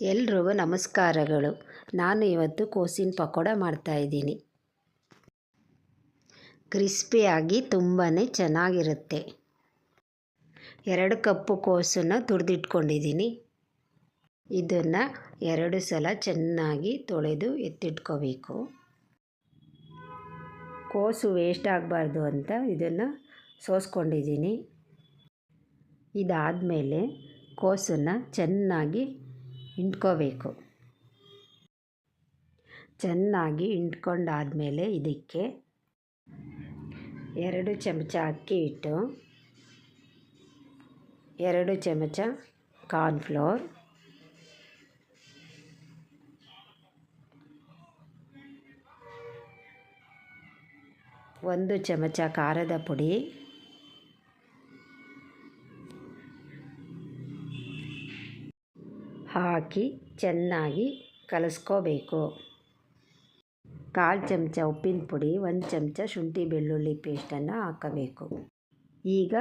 ಎಲ್ರಿಗೂ ನಮಸ್ಕಾರಗಳು. ನಾನು ಇವತ್ತು ಕೋಸಿನ ಪಕೋಡ ಮಾಡ್ತಾಯಿದ್ದೀನಿ ಕ್ರಿಸ್ಪಿಯಾಗಿ ತುಂಬಾ ಚೆನ್ನಾಗಿರುತ್ತೆ. ಎರಡು ಕಪ್ಪು ಕೋಸನ್ನು ತುರಿದಿಟ್ಕೊಂಡಿದ್ದೀನಿ. ಇದನ್ನು ಎರಡು ಸಲ ಚೆನ್ನಾಗಿ ತೊಳೆದು ಎತ್ತಿಟ್ಕೋಬೇಕು. ಕೋಸು ವೇಸ್ಟ್ ಆಗಬಾರ್ದು ಅಂತ ಇದನ್ನು ಸೋಸ್ಕೊಂಡಿದ್ದೀನಿ. ಇದಾದಮೇಲೆ ಕೋಸನ್ನು ಚೆನ್ನಾಗಿ ಹಿಂಡ್ಕೋಬೇಕು ಚೆನ್ನಾಗಿ ಹಿಂಡ್ಕೊಂಡಾದಮೇಲೆ ಇದಕ್ಕೆ ಎರಡು ಚಮಚ ಅಕ್ಕಿ ಹಿಟ್ಟು, ಎರಡು ಚಮಚ ಕಾರ್ನ್ಫ್ಲೋರ್, ಒಂದು ಚಮಚ ಖಾರದ ಪುಡಿ ಹಾಕಿ ಚೆನ್ನಾಗಿ ಕಲಸ್ಕೋಬೇಕು. ಕಾಲು ಚಮಚ ಉಪ್ಪಿನ ಪುಡಿ, ಒಂದು ಚಮಚ ಶುಂಠಿ ಬೆಳ್ಳುಳ್ಳಿ ಪೇಸ್ಟನ್ನು ಹಾಕಬೇಕು. ಈಗ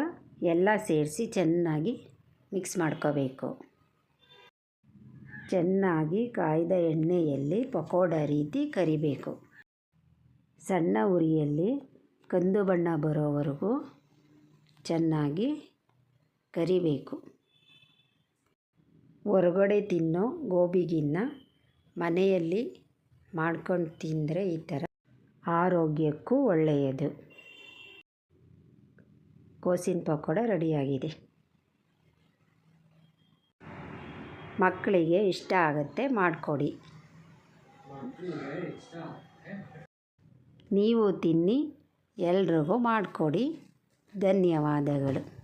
ಎಲ್ಲ ಸೇರಿಸಿ ಚೆನ್ನಾಗಿ ಮಿಕ್ಸ್ ಮಾಡ್ಕೋಬೇಕು. ಚೆನ್ನಾಗಿ ಕಾಯ್ದ ಎಣ್ಣೆಯಲ್ಲಿ ಪಕೋಡ ರೀತಿ ಕರಿಬೇಕು. ಸಣ್ಣ ಉರಿಯಲ್ಲಿ ಕಂದು ಬಣ್ಣ ಬರೋವರೆಗೂ ಚೆನ್ನಾಗಿ ಕರಿಬೇಕು. ಹೊರಗಡೆ ತಿನ್ನೋ ಗೋಬಿಗಿನ್ನ ಮನೆಯಲ್ಲಿ ಮಾಡ್ಕೊಂಡು ತಿಂದರೆ ಈ ಥರ ಆರೋಗ್ಯಕ್ಕೂ ಒಳ್ಳೆಯದು. ಕೋಸಿನ ಪಕೋಡ ರೆಡಿಯಾಗಿದೆ. ಮಕ್ಕಳಿಗೆ ಇಷ್ಟ ಆಗುತ್ತೆ ಮಾಡಿಕೊಡಿ. ನೀವು ತಿನ್ನಿ, ಎಲ್ರಿಗೂ ಮಾಡಿಕೊಡಿ. ಧನ್ಯವಾದಗಳು.